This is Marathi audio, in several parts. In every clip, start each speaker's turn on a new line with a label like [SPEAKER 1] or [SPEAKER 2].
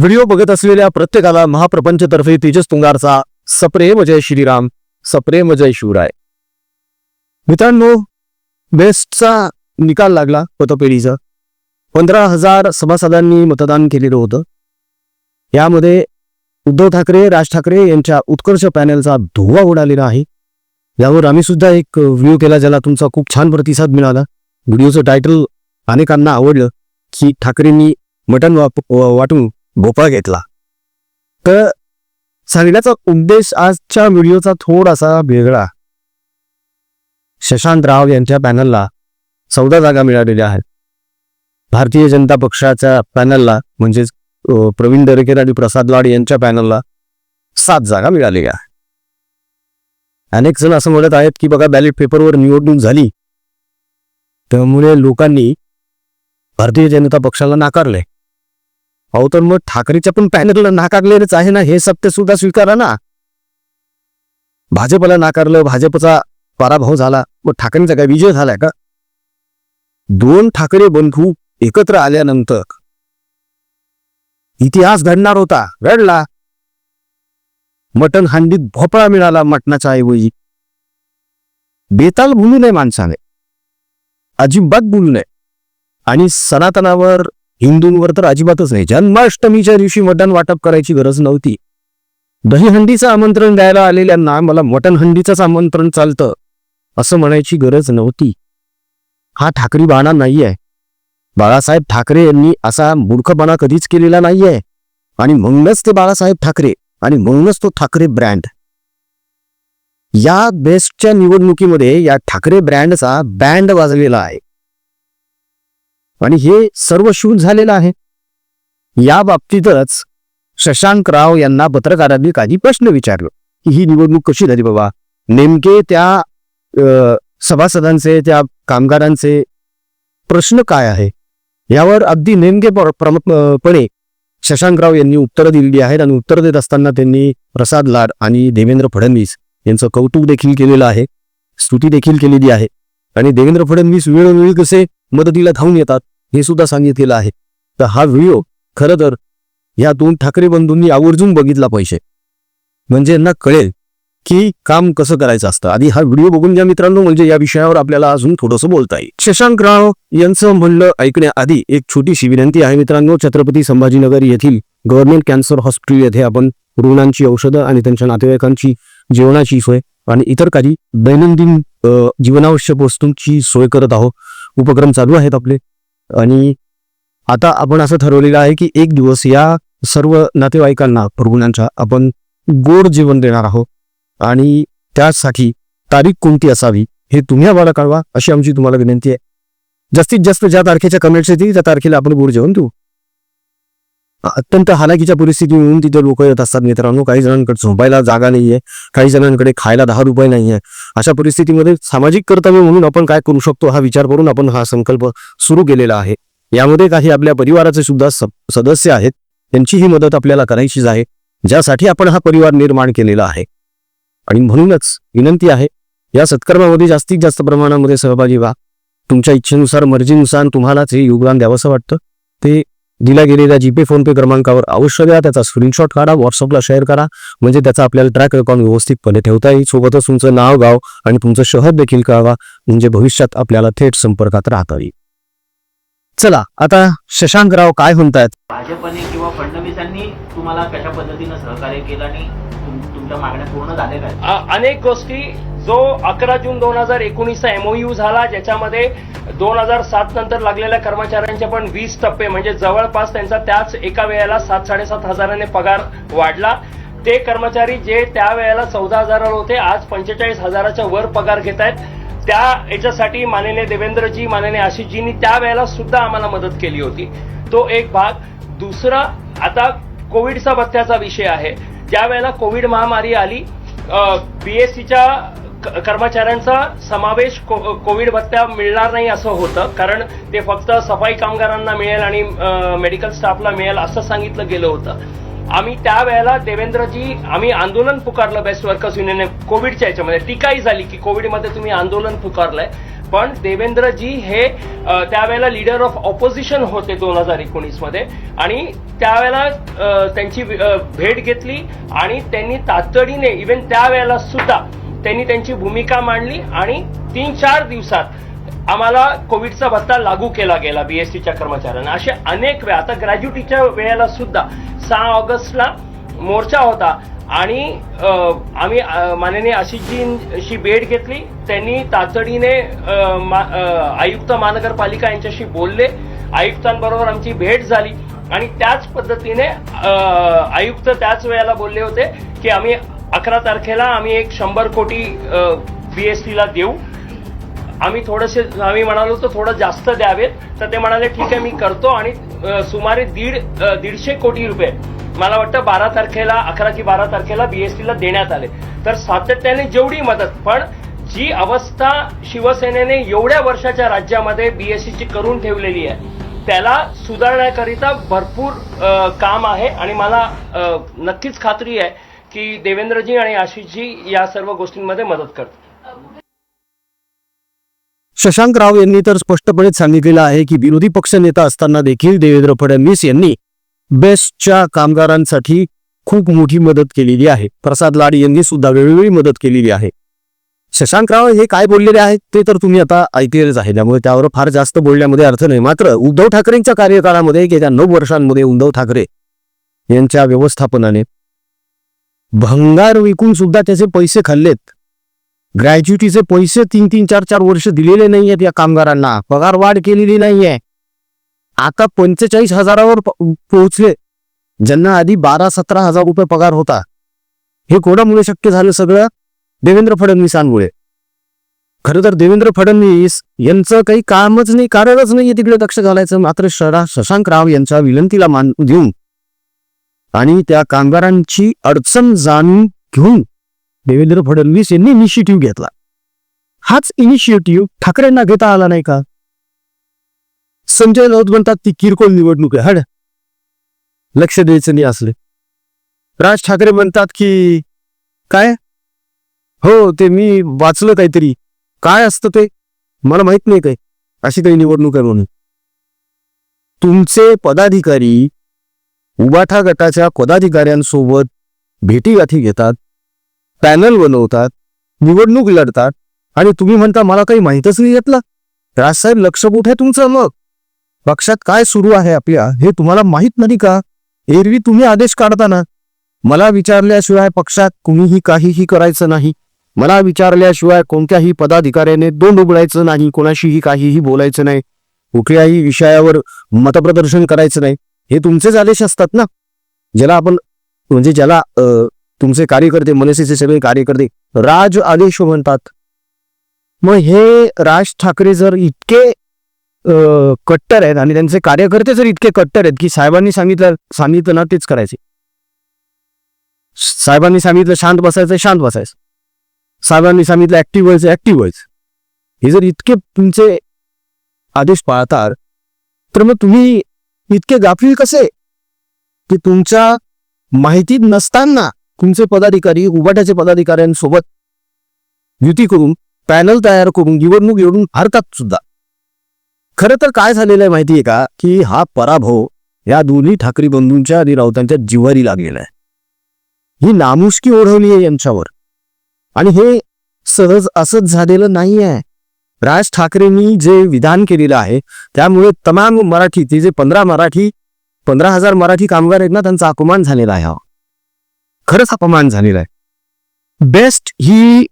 [SPEAKER 1] व्हिडिओ बघत असलेल्या प्रत्येकाला महाप्रपंचतर्फे तेजस तुंगारचा सप्रेम जय श्रीराम सप्रेम जय शिवराय. मित्रांनो बेस्टचा निकाल लागला मतपेढीचा पंधरा हजार सभासदांनी मतदान केलेलं होतं. यामध्ये उद्धव ठाकरे राज ठाकरे यांच्या उत्कर्ष पॅनलचा धुवा उडालेला आहे. यावर आम्ही सुद्धा एक व्हिडिओ केला ज्याला तुमचा खूप छान प्रतिसाद मिळाला. व्हिडिओचं टायटल अनेकांना आवडलं की ठाकरेंनी मटण वाप वाटून भोपळा घेतला. तर सांगण्याचा उद्देश आजच्या व्हिडिओचा थोडासा वेगळा. शशांत राव यांच्या पॅनलला चौदा जागा मिळालेल्या आहेत. भारतीय जनता पक्षाच्या पॅनलला म्हणजेच प्रवीण दरेकर आणि प्रसाद लाड यांच्या पॅनलला सात जागा मिळालेल्या आहेत. अनेक जण असं म्हणत आहेत की बघा बॅलेट पेपरवर निवडणूक झाली. त्यामुळे लोकांनी भारतीय जनता पक्षाला नाकारले अहो तर मग ठाकरेच्या पण पॅनलला नाकारलेलंच आहे ना हे सत्य सुद्धा स्वीकारा ना. भाजपला नाकारलं भाजपचा पराभव झाला. मग ठाकरेंचा काय विजय झालाय का? दोन ठाकरे बंधू एकत्र आल्यानंतर इतिहास घडणार होता घडला. मटण हांडीत भोपळा मिळाला मटणाच्या ऐवजी. बेताल बोलू नये माणसाने. अजिबात बोलू नये. आणि सनातनावर हिंदूंवर तर अजिबातच नाही. जन्माष्टमीच्या दिवशी मटण वाटप करायची गरज नव्हती. दहीहंडीचं आमंत्रण द्यायला आलेल्यांना मला मटण हंडीचंच आमंत्रण चालतं असं म्हणायची गरज नव्हती. हा ठाकरी बाणा नाहीये. बाळासाहेब ठाकरे यांनी असा मूर्खपणा कधीच केलेला नाहीये. आणि म्हणूनच ते बाळासाहेब ठाकरे आणि म्हणूनच तो ठाकरे ब्रँड. या बेस्टच्या निवडणुकीमध्ये या ठाकरे ब्रँडचा बँड वाजलेला आहे. आणि हे सर्व शून झालेलं आहे. या बाबतीतच शशांक राव यांना पत्रकारांनी काही प्रश्न विचारलो. की ही निवडणूक कशी झाली बाबा? नेमके त्या सभासदांचे त्या कामगारांचे प्रश्न काय आहे? यावर अगदी नेमके प- पणे शशांकराव यांनी उत्तरं दिलेली आहेत आणि उत्तर देत असताना त्यांनी प्रसाद लाड आणि देवेंद्र फडणवीस यांचं कौतुक देखील केलेलं आहे. स्तुती देखील केलेली आहे. आणि देवेंद्र फडणवीस वेळोवेळी कसे मदतीला धावून येतात हे सुद्धा सांगितलेलं आहे. तर हा व्हिडिओ खरं तर या दोन ठाकरे बंधूंनी आवर्जून बघितला पाहिजे. म्हणजे यांना कळेल की काम कसं करायचं असतं. आधी हा व्हिडिओ बघून घ्या मित्रांनो म्हणजे या विषयावर आपल्याला अजून थोडंसं बोलता येईल. शशांक राव यांचं म्हणणं ऐकण्याआधी एक छोटीशी विनंती आहे मित्रांनो छत्रपती संभाजीनगर येथील गव्हर्नमेंट कॅन्सर हॉस्पिटल येथे आपण रुग्णांची औषधं आणि त्यांच्या नातेवाईकांची जेवणाची सोय आणि इतर काही दैनंदिन जीवनावश्यक वस्तूंची सोय करत आहोत. उपक्रम चालू आहेत आपले. आणि आता आपण असं ठरवलेलं आहे की एक दिवस या सर्व नातेवाईकांना रुग्णांच्या आपण गोड जेवण देणार आहोत. आणि त्यासाठी तारीख कोणती असावी हे तुम्ही आम्हाला कळवा अशी आमची तुम्हाला विनंती आहे. जास्तीत जास्त ज्या तारखेच्या कमेंट्स येतील त्या तारखेला आपण गोड जेवण देऊ. अत्यंत हालाकीच्या परिस्थिती म्हणून तिथे लोक येत असतात मित्रांनो. काही जणांकडे झोपायला जागा नाहीये. काही जणांकडे खायला दहा रुपये नाहीये. अशा परिस्थितीमध्ये सामाजिक कर्तव्य म्हणून आपण काय करू शकतो हा विचार करून आपण हा संकल्प सुरू केलेला आहे. यामध्ये काही आपल्या परिवाराचे सुद्धा स- सदस्य आहेत. त्यांची ही मदत आपल्याला करायचीच आहे. ज्यासाठी आपण हा परिवार निर्माण केलेला आहे. आणि म्हणूनच विनंती आहे या सत्कर्मामध्ये जास्तीत जास्त प्रमाणामध्ये सहभागी व्हा. तुमच्या इच्छेनुसार मर्जीनुसार तुम्हालाच हे योगदान द्यावंसं वाटतं. ते दिल्या गेलेल्या जीपे फोनपे क्रमांकावर अवश्य द्या त्याचा स्क्रीनशॉट काढा व्हॉट्सअपला शेअर करा म्हणजे त्याचा आपल्याला ट्रॅक रेकॉर्ड व्यवस्थितपणे ठेवता येईल. सोबतच तुमचं नाव गाव आणि तुमचं शहर देखील कळवा म्हणजे भविष्यात आपल्याला थेट संपर्कात राहता येईल. चला आता शशांकराव काय म्हणतायत?
[SPEAKER 2] भाजपने किंवा फडणवीसांनी तुम्हाला कशा पद्धतीनं सहकार्य केलं आणि तुमच्या मागण्या पूर्ण झाल्या
[SPEAKER 3] अनेक गोष्टी जो अकरा जून दोन हजार एकोणीसचा एमओयू झाला ज्याच्यामध्ये दोन हजार सात नंतर लागलेल्या कर्मचाऱ्यांचे पण वीस टप्पे म्हणजे जवळपास त्यांचा त्याच एका वेळेला सात साडेसात हजाराने पगार वाढला. ते कर्मचारी जे त्या वेळेला चौदा हजारावर होते आज पंचेचाळीस हजाराच्या वर पगार घेत आहेत. त्या याच्यासाठी माननीय देवेंद्रजी माननीय आशिषजींनी त्यावेळेला सुद्धा आम्हाला मदत केली होती. तो एक भाग. दुसरा आता कोविडचा भत्त्याचा विषय आहे. ज्या वेळेला कोविड महामारी आली बीएससीच्या कर्मचाऱ्यांचा समावेश को- कोविड भत्ता मिळणार नाही असं होतं. कारण ते फक्त सफाई कामगारांना मिळेल आणि मेडिकल स्टाफला मिळेल असं सांगितलं गेलं होतं. आम्ही त्यावेळेला देवेंद्रजी आम्ही आंदोलन पुकारलं बेस्ट वर्कर्स युनियनने कोविडच्या याच्यामध्ये. टीकाही झाली की कोविडमध्ये तुम्ही आंदोलन पुकारलंय. पण देवेंद्रजी हे त्यावेळेला लीडर ऑफ ऑपोजिशन होते दोन हजार एकोणीसमध्ये आणि त्यावेळेला त्यांची भेट घेतली आणि त्यांनी तातडीने इव्हन त्यावेळेला सुद्धा त्यांनी त्यांची भूमिका मांडली आणि तीन चार दिवसात आम्हाला कोविडचा भत्ता लागू केला गेला बीएसटीच्या कर्मचाऱ्यांना. असे अनेक वेळा आता ग्रॅज्युटीच्या वेळेला सुद्धा सहा ऑगस्टला मोर्चा होता. आणि आम्ही माननीय आशिषजींशी भेट घेतली. त्यांनी तातडीने मा- आयुक्त महानगरपालिका यांच्याशी बोलले. आयुक्तांबरोबर आमची भेट झाली. आणि त्याच पद्धतीने आयुक्त त्याच वेळेला बोलले होते की आम्ही अकरा तारखेला आम्ही एक शंभर कोटी बीएसटीला देऊ. आम्ही थोडेसे आम्ही म्हणालो तर थोडं जास्त द्यावेत. तर ते म्हणाले ठीक आहे मी करतो. आणि सुमारे दीड दीडशे कोटी रुपये मला वाटतं बारा तारखेला अकरा की बारा तारखेला बीएसटीला देण्यात आले. तर सातत्याने जेवढी मदत पण जी अवस्था शिवसेनेने एवढ्या वर्षाच्या राज्यामध्ये बीएससीची करून ठेवलेली आहे त्याला सुधारण्याकरिता भरपूर काम आहे. आणि मला नक्कीच खात्री आहे की देवेंद्रजी आणि आशिषजी या सर्व गोष्टींमध्ये मदत करतात
[SPEAKER 1] शशांक राव यांनी तर स्पष्टपणे सांगितलेलं आहे की विरोधी पक्षनेता असताना देखील देवेंद्र फडणवीस यांनी बेस्टच्या कामगारांसाठी खूप मोठी मदत केलेली आहे. प्रसाद लाड यांनी सुद्धा वेळोवेळी मदत केलेली आहे. शशांक राव हे काय बोललेले आहेत ते तर तुम्ही आता ऐकलेलेच आहे. त्यामुळे त्यावर फार जास्त बोलण्यामध्ये अर्थ नाही. मात्र उद्धव ठाकरेंच्या कार्यकाळामध्ये गेल्या नऊ वर्षांमध्ये उद्धव ठाकरे यांच्या व्यवस्थापनाने भंगार विकून सुद्धा त्याचे पैसे खाल्लेत. ग्रॅज्युटीचे पैसे तीन तीन चार चार वर्ष दिलेले नाहीयेत या कामगारांना. पगार वाढ केलेली नाहीये. आता पंचेचाळीस हजारावर पोहोचले. ज्यांना आधी बारा सतरा हजार रुपये पगार होता. हे कोणामुळे शक्य झालं सगळं? देवेंद्र फडणवीसांमुळे. खरं तर देवेंद्र फडणवीस यांचं काही कामच नाही कारणच नाहीये तिकडे लक्ष घालायचं. मात्र शरा शशांक राव यांच्या विनंतीला मान देऊन आणि त्या कामगारांची अडचण जाणून घेऊन देवेंद्र फडणवीस यांनी इनिशिएटिव्ह घेतला. हाच इनिशिएटिव्ह ठाकरेंना घेता आला नाही का? संजय राऊत म्हणतात ती किरकोळ निवडणूक आहे. हड. लक्ष द्यायचं नाही असले. राज ठाकरे म्हणतात की काय? हो ते मी वाचलं काहीतरी. काय असतं ते? मला माहीत नाही काय अशी काही निवडणूक आहे म्हणून. तुमचे पदाधिकारी उबाठा गटाच्या पदाधिकाऱ्यांसोबत भेटीगाठी घेतात पॅनल बनवतात निवडणूक लढतात आणि तुम्ही म्हणता मला काही माहीतच नाही घेतलं. राजसाहेब लक्ष कुठे तुमचं मग? पक्षात काय सुरू आहे आपल्या हे तुम्हाला माहीत नाही का? एरवी तुम्ही आदेश काढताना. मला विचारल्याशिवाय पक्षात कुणीही काहीही करायचं नाही. मला विचारल्याशिवाय कोणत्याही पदाधिकाऱ्याने दोन उघडायचं नाही कोणाशीही काहीही बोलायचं नाही. कुठल्याही विषयावर मतप्रदर्शन करायचं नाही. हे तुमचेच आदेश असतात ना? ज्याला आपण म्हणजे ज्याला तुमचे कार्यकर्ते मनसेचे सगळे कार्यकर्ते राज आदेश म्हणतात. मग हे राज ठाकरे जर इतके कट्टर आहेत आणि त्यांचे कार्यकर्ते जर इतके कट्टर आहेत की साहेबांनी सांगितलं सांगितलं ना तेच करायचे. साहेबांनी सांगितलं शांत बसायचं शांत बसायचं. साहेबांनी सांगितलं ऍक्टिव्ह व्हायचं ऍक्टिव्ह व्हायचं. हे जर इतके तुमचे आदेश पाळतात तर मग तुम्ही इतके गाफील कसे? की तुमच्या माहितीत नसताना तुमचे पदाधिकारी उबाट्याचे पदाधिकाऱ्यांसोबत युती करून पॅनल तयार करून निवडणूक येऊन हरतात सुद्धा. खरं तर काय झालेलं आहे माहितीये का? की हा पराभव या दोन्ही ठाकरे बंधूंच्या आणि राऊतांच्या जिवारी लागलेला आहे. ही नामुष्की ओढवली आहे यांच्यावर. आणि हे सहज असंच झालेलं नाही आहे राज ठाकरेंनी जे विधान केलेलं आहे त्यामुळे तमाम मराठी ते जे पंधरा मराठी पंधरा हजार मराठी कामगार आहेत ना त्यांचा अपमान झालेला आहे हा. खरंच अपमान झालेला आहे. बेस्ट ही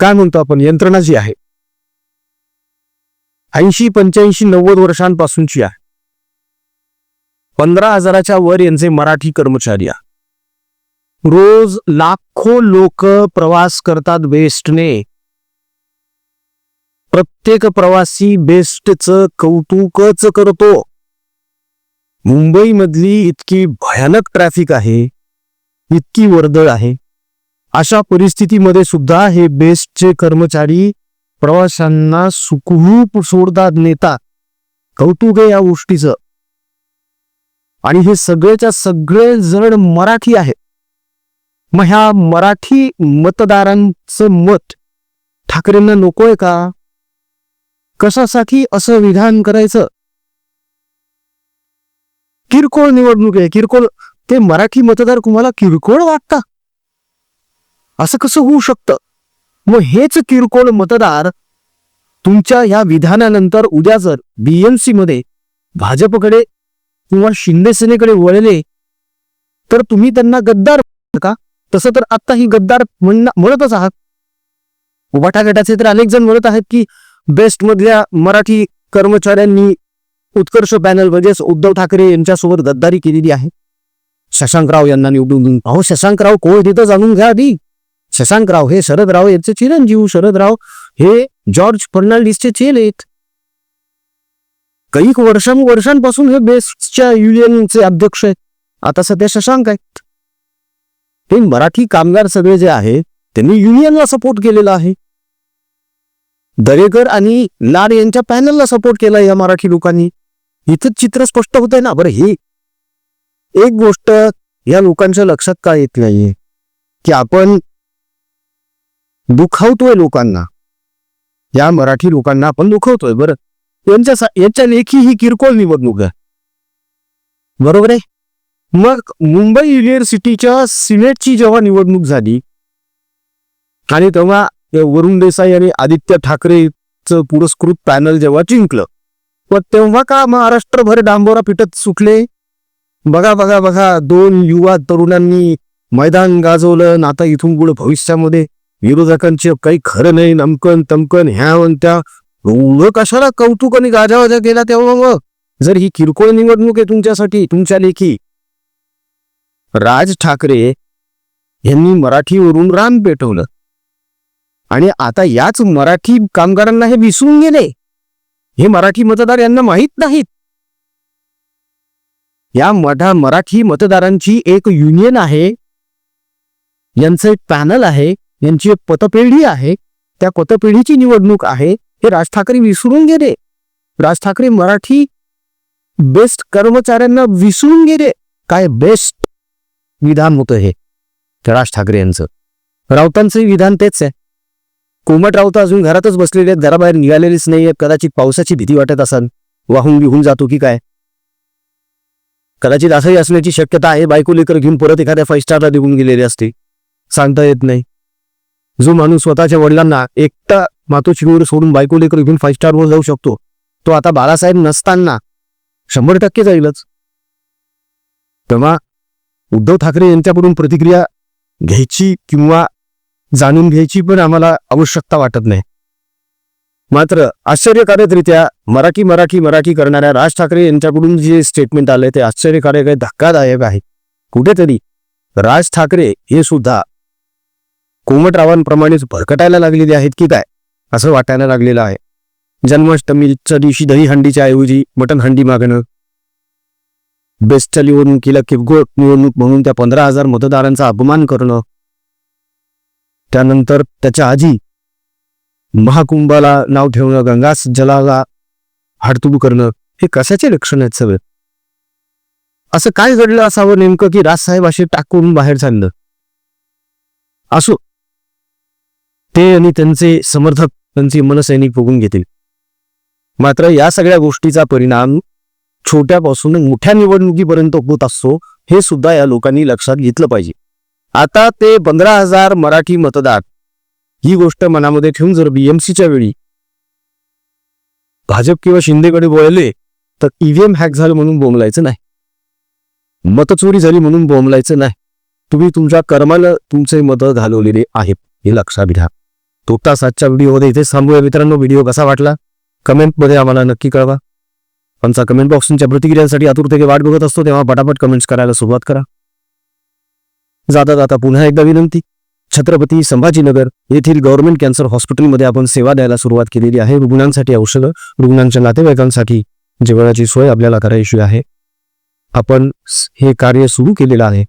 [SPEAKER 1] काय म्हणतो आपण यंत्रणा जी आहे ऐंशी पंच्याऐंशी नव्वद वर्षांपासूनची आहे. पंधरा हजाराच्या वर यांचे मराठी कर्मचारी आहे. रोज लाखो लोक प्रवास करतात बेस्टने. प्रत्येक प्रवासी बेस्टचं कौतुकच करतो. मुंबईमधली इतकी भयानक ट्रॅफिक आहे इतकी वर्दळ आहे. अशा परिस्थितीमध्ये सुद्धा हे बेस्टचे कर्मचारी प्रवाशांना सुखरूप सोडतात नेता. कौतुक आहे या गोष्टीचं. आणि हे सगळेच्या सगळे जण मराठी आहेत. मग ह्या मराठी मतदारांचं मत ठाकरेंना नकोय का? कशासाठी असं विधान करायचं? किरकोळ निवडणूक आहे. किरकोळ ते मराठी मतदार तुम्हाला किरकोळ वाटता. असं कसं होऊ शकतं? मग हेच किरकोळ मतदार तुमच्या या विधानानंतर उद्या जर बीएमसी मध्ये भाजपकडे किंवा शिंदेसेनेकडे वळले तर तुम्ही त्यांना गद्दार का? तसं तर आता ही गद्दार म्हणणं म्हणतच आहात. उभाटा गटाचे तर अनेक जण म्हणत आहेत की बेस्ट मधल्या मराठी कर्मचाऱ्यांनी उत्कर्ष पॅनल म्हणजेच उद्धव ठाकरे यांच्यासोबत गद्दारी केलेली आहे. शशांकराव यांना निवडून देऊन अहो शशांकराव कोण तिथं जाणून घ्या आधी. शशांकराव हे शरदराव यांचे चिरंजीव शरदराव हे जॉर्ज फर्नांडिसचे चेल आहेत. काही वर्षां वर्षांपासून हे बेस्टच्या युनियनचे अध्यक्ष आहेत. आता सध्या शशांक आहेत. हे मराठी कामगार सगळे जे आहेत त्यांनी युनियनला सपोर्ट केलेला आहे. दरेकर आणि लाड यांच्या पॅनलला सपोर्ट केला या मराठी लोकांनी. इथं चित्र स्पष्ट होत आहे ना? बरं हे एक गोष्ट या लोकांच्या लक्षात का येत नाहीये? की आपण दुखावतोय लोकांना. या मराठी लोकांना आपण दुखवतोय. बरं. यांच्या यांच्या लेखी ही किरकोळ निवडणूक आहे. बरोबर आहे? मग मुंबई युनिव्हर्सिटीच्या सिनेटची जेव्हा निवडणूक झाली आणि तेव्हा वरुण देसाई आणि आदित्य ठाकरेचं पुरस्कृत पॅनल जेव्हा जिंकलं व तेव्हा का महाराष्ट्रभर डांबोरा पिटत सुटले? बघा बघा बघा दोन युवा तरुणांनी मैदान गाजवलं आता इथून पुढे भविष्यामध्ये. विरोधकांचे काही खरं नाही नमकन तमकन ह्या वन त्या. एवढं कशाला कौतुक आणि गाजावाजा केला तेव्हा मग? जर ही किरकोळ निवडणूक आहे तुमच्यासाठी तुमच्या लेखी. राज ठाकरे यांनी मराठीवरून रान पेटवलं. आणि आता याच मराठी कामगारांना हे विसरून गेले. हे मराठी मतदार यांना माहीत नाहीत. या मठा मराठी मतदारांची एक युनियन आहे. यांचं एक पॅनल आहे. यांची एक पतपेढी आहे. त्या पतपेढीची निवडणूक आहे. हे राज ठाकरे विसरून गेले. राज ठाकरे मराठी बेस्ट कर्मचाऱ्यांना विसरून गेले. काय बेस्ट विधान होतं हे? राज ठाकरे यांचं. राऊतांचं विधान तेच आहे. कोमट राऊत अजून घरातच बसलेले आहेत. घराबाहेर निघालेलेच नाहीये. कदाचित पावसाची भीती वाटत असाल वाहून बिहून जातो की काय? कदाचित असंही असण्याची शक्यता आहे. बायको लेकर घेऊन परत एखाद्या फाईव्ह स्टारला निघून गेलेले असते. सांगता येत नाही. जो माणूस स्वतःच्या वडिलांना एकटा मातोश्रीवर सोडून बायको लेकर घेऊन फाईव्ह स्टारवर जाऊ शकतो तो आता बाळासाहेब नसताना शंभर टक्के जाईलच. तेव्हा उद्धव ठाकरे यांच्याकडून प्रतिक्रिया घ्यायची किंवा जाणून घ्यायची पण आम्हाला आवश्यकता वाटत नाही. मात्र आश्चर्यकारकरित्या मराठी मराठी मराठी करणाऱ्या राज ठाकरे यांच्याकडून जे स्टेटमेंट आलंय ते आश्चर्यकारक आहे धक्कादायक आहे. कुठेतरी राज ठाकरे हे सुद्धा कोमटरावांप्रमाणेच भरकटायला लागलेली आहेत की काय असं वाटायला लागलेलं आहे. जन्माष्टमीच्या दिवशी दही हंडीच्या ऐवजी मटन हंडी मागणं. बेस्टच्या निवडणुकीला किरकोळ निवडणूक म्हणून त्या पंधरा हजार मतदारांचा अपमान करणं. त्यानंतर त्याच्या आजी महाकुंभाला नाव ठेवणं गंगा जलाला हाडतुब करणं हे कशाचे लक्षण आहेत सगळे? असं काय घडलं असावं नेमकं की राजसाहेब असे टाकून बाहेर चाललं? असो ते आणि त्यांचे समर्थक त्यांचे मनसैनिक बघून घेतील. मात्र या सगळ्या गोष्टीचा परिणाम छोट्यापासून मोठ्या निवडणुकीपर्यंत होत असतो हे सुद्धा या लोकांनी लक्षात घेतलं पाहिजे. आता ते पंधरा हजार मराठी मतदार ही गोष्ट मनामध्ये ठेवून जर बीएमसीच्या वेळी भाजप किंवा शिंदेकडे बोलले तर ईव्हीएम हॅक झालं म्हणून बोंबलायचं नाही. मतचोरी झाली म्हणून बोंबलायचं नाही. तुम्ही तुमच्या कर्माला तुमचे मत घालवलेले आहेत हे लक्षात घ्या. तोटा आजच्या व्हिडिओमध्ये इथे थांबूया. मित्रांनो व्हिडिओ कसा वाटला? कमेंटमध्ये आम्हाला नक्की कळवा. आमचा कमेंट बॉक्स तुमच्या प्रतिक्रियांसाठी आतुरतेने वाट बघत असतो तेव्हा पटापट कमेंट्स करायला सुरुवात करा. जाता जाता पुन्हा एकदा विनंती. छत्रपती संभाजीनगर येथील गव्हर्नमेंट कॅन्सर हॉस्पिटलमध्ये आपण सेवा द्यायला सुरुवात केलेली आहे. रुग्णांसाठी औषधं रुग्णांच्या नातेवाईकांसाठी जेवणाची सोय आपल्याला करायची आहे. आपण हे कार्य सुरू केलेलं आहे.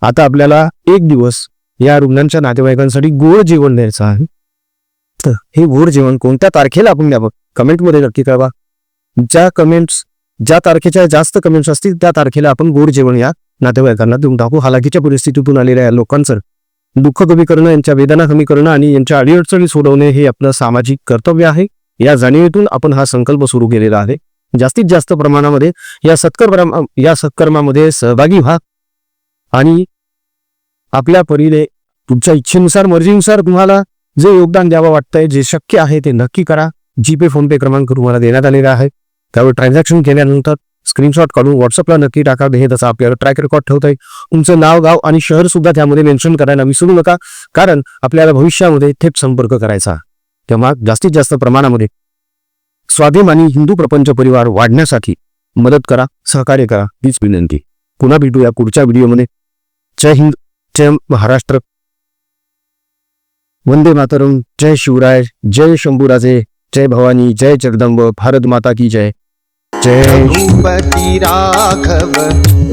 [SPEAKER 1] आता आपल्याला एक दिवस या रुग्णांच्या नातेवाईकांसाठी गोड जेवण द्यायचं आहे. तर हे गोड जेवण कोणत्या तारखेला आपण द्यावं? कमेंटमध्ये नक्की कळवा. ज्या कमेंट्स ज्या तारखेच्या जास्त कमेंट्स असतील त्या तारखेला आपण गोड जेवण या नातेवाईकांना देऊन टाकू. हालाकीच्या परिस्थितीतून आलेल्या लोकांचं दुःख कमी करणं यांच्या वेदना कमी करणं आणि यांच्या अडीअडचणी सोडवणे हे आपलं सामाजिक कर्तव्य आहे. या जाणीवेतून आपण हा संकल्प सुरू केलेला आहे. जास्तीत जास्त प्रमाणामध्ये या सत्कर्मा या सत्कर्मामध्ये सहभागी व्हा आणि आपल्या परीने तुमच्या इच्छेनुसार मर्जीनुसार तुम्हाला जे योगदान द्यावं वाटतंय जे शक्य आहे ते नक्की करा. जीपे फोनपे क्रमांक तुम्हाला देण्यात आलेला आहे. त्यावर ट्रान्झॅक्शन केल्यानंतर स्क्रीनशॉट काढून व्हॉट्सअपला नक्की टाका. हे तसं आपल्याला ट्रॅक रेकॉर्ड ठेवता येईल तुमचं नाव गाव आणि शहर सुद्धा त्यामध्ये मेन्शन करायला विसरू नका कारण आपल्याला भविष्यामध्ये थेट संपर्क करायचा. तेव्हा जास्तीत जास्त प्रमाणामध्ये स्वाभिमानी हिंदू प्रपंच परिवार वाढण्यासाठी मदत करा सहकार्य करा. हीच विनंती. पुन्हा भेटूया पुढच्या व्हिडिओमध्ये जय हिंद. जय महाराष्ट्र. वंदे मातरम. जय शिवराय. जय शंभूराजे. जय भवानी. जय जगदंब. भारत माता की जय. जय.
[SPEAKER 4] रघुपति राघव.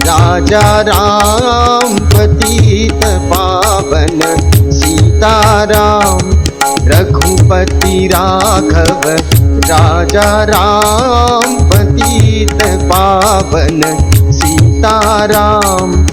[SPEAKER 4] राजा राम. पतित पावन. सीताराम. रघुपति राघव. राजा राम. पतित पावन. सीताराम.